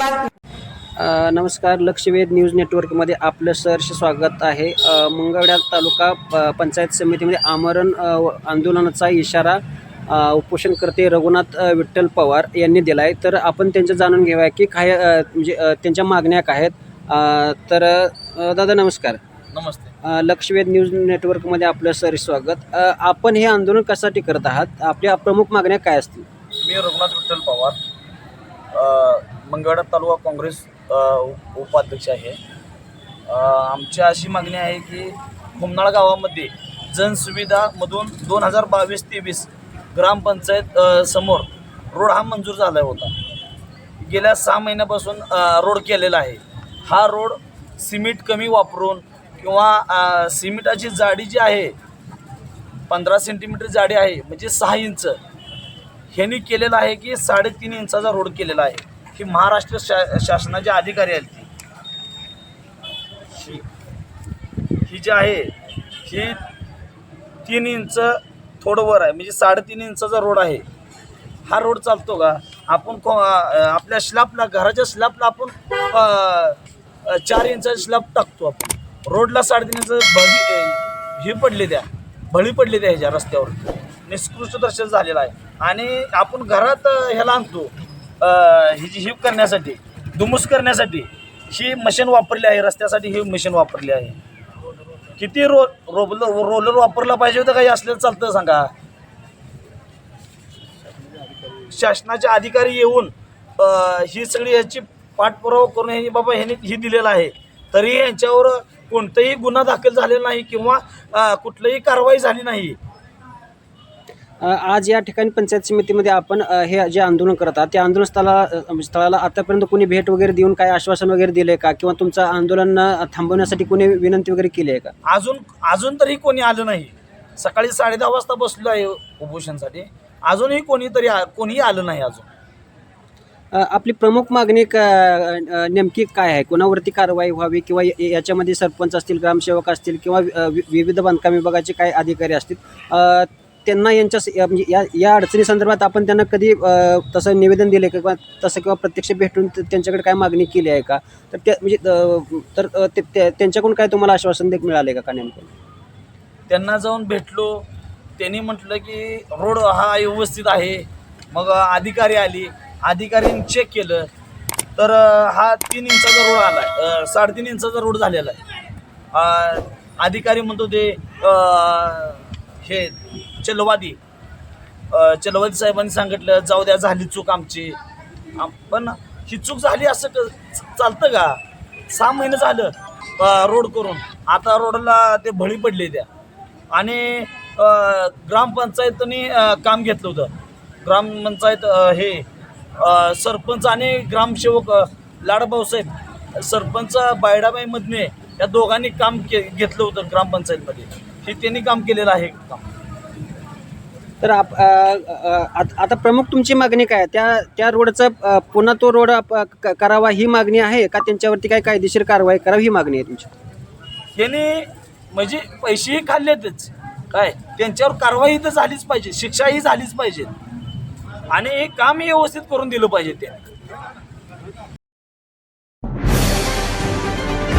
नमस्कार लक्षवेध न्यूज नेटवर्कमध्ये आपलं सहर्ष स्वागत आहे. मंगळवेढा तालुका पंचायत समितीमध्ये आमरण आंदोलनाचा इशारा उपोषणकर्ते रघुनाथ विठ्ठल पवार यांनी दिला आहे तर आपण त्यांचं जाणून घेऊया की काय म्हणजे त्यांच्या मागण्या काय आहेत. तर दादा नमस्कार. नमस्ते. लक्षवेध न्यूज नेटवर्कमध्ये आपलं सहर्ष स्वागत. आपण हे आंदोलन कशासाठी करत आहात? आपल्या प्रमुख मागण्या काय असतील? मी रघुनाथ विठ्ठल पवार. मंगळवाडा तालुका काँग्रेस उप- उपाध्यक्ष आहे. आमची अशी मागणी आहे की खुमनाळ गावामध्ये जनसुविधामधून दोन हजार बावीस तेवीस ग्रामपंचायत समोर रोड हा मंजूर झाला होता. गेल्या सहा महिन्यापासून रोड केलेला आहे. हा रोड सिमेंट कमी वापरून किंवा सिमेंटाची जाडी जी आहे पंधरा सेंटीमीटर जाडी आहे म्हणजे सहा इंच ह्यांनी केलेलं आहे की साडेतीन इंचाचा रोड केलेला आहे. ही महाराष्ट्र शा शासनाचे अधिकारी आहेत ती. ही- ही जी आहे ही तीन इंच थोडं वर आहे म्हणजे साडेतीन इंचाचा रोड आहे. हा रोड चालतो का? आपण को आपल्या स्लॅबला घराच्या स्लॅबला आपण चार इंचाचा स्लॅब टाकतो आपण. रोडला साडेतीन इंच भळी ही पडली द्या भळी पडली द्या ह्याच्या रस्त्यावर. निष्कृष्ट दर्शन झालेलं आहे. आणि आपण घरात ह्याला आणतो. हिची हिप करण्यासाठी दुमूस करण्यासाठी ही मशीन वापरली आहे रस्त्यासाठी ही मशीन वापरली आहे. किती रो रोबल रोलर वापरला पाहिजे होतं काही असलं चालतं सांगा. शासनाचे अधिकारी येऊन ही सगळी ह्याची पाठपुरावा करून हे बाबा ह्यांनी ही दिलेलं आहे. तरी यांच्यावर कोणताही गुन्हा दाखल झालेला नाही किंवा कुठलीही कारवाई झाली नाही. आज या ठिकाणी पंचायत समितीमध्ये आपण हे जे आंदोलन करत आहात त्या आंदोलन स्थळाला अ, स्थळाला आतापर्यंत कोणी भेट वगैरे देऊन काय आश्वासन वगैरे दिले का? किंवा तुमचं आंदोलन थांबवण्यासाठी कोणी विनंती वगैरे केली आहे का? अजून अजून तरी कोणी आलं नाही. सकाळी साडे दहा वाजता बसलो आहे उपोषणसाठी. अजूनही कोणीतरी कोणीही आलं नाही अजून. आपली प्रमुख मागणी का नेमकी काय आहे? कोणावरती कारवाई व्हावी किंवा याच्यामध्ये सरपंच असतील ग्रामसेवक असतील किंवा विविध बांधकाम विभागाचे काय अधिकारी असतील त्यांना यांच्या या- म्हणजे या या अडचणी संदर्भात आपण त्यांना कधी तसं निवेदन दिले का किंवा तसं किंवा प्रत्यक्ष भेटून त्यांच्याकडे काय मागणी केली आहे का? तर त्या म्हणजे तर ते- त्यांच्याकडून काय तुम्हाला आश्वासन देत मिळाले का का नेमकं? त्यांना जाऊन भेटलो. त्यांनी म्हटलं की रोड हा व्यवस्थित आहे. मग अधिकारी आली. अधिकाऱ्यांनी चेक केलं. तर हा तीन इंचाचा रोड आला. आहे साडेतीन इंचाचा रोड झालेला आहे. अधिकारी म्हणतो ते हे चलवादी. चलवादी साहेबांनी सांगितलं जाऊ द्या झाली चूक आमची. पण ही चूक झाली असं क- चालतं का? सहा महिने झालं रोड करून. आता रोडला ते भळी पडले त्या. आणि ग्रामपंचायतनी काम घेतलं होतं. ग्रामपंचायत हे सरपंच आणि ग्रामसेवक लाडभाऊसाहेब सरपंच बायडाबाई मधने या दोघांनी काम के घेतलं होतं ग्रामपंचायतमध्ये. हे त्यांनी काम केलेलं आहे. काम तर आप अ, अ, आत- आता प्रमुख तुमची मागणी काय? आहे? त्या त्या रोडचा अ, पुन्हा तो रोड अप- क- करावा ही मागणी आहे का? त्यांच्यावरती काय कायदेशीर कारवाई करावी ही मागणी आहे तुमची? यांनी म्हणजे पैसेही खाल्लेतच. काय? त्यांच्यावर कारवाई तर झालीच पाहिजे शिक्षाही झालीच पाहिजे. आणि हे काम व्यवस्थित करून दिलं पाहिजे ते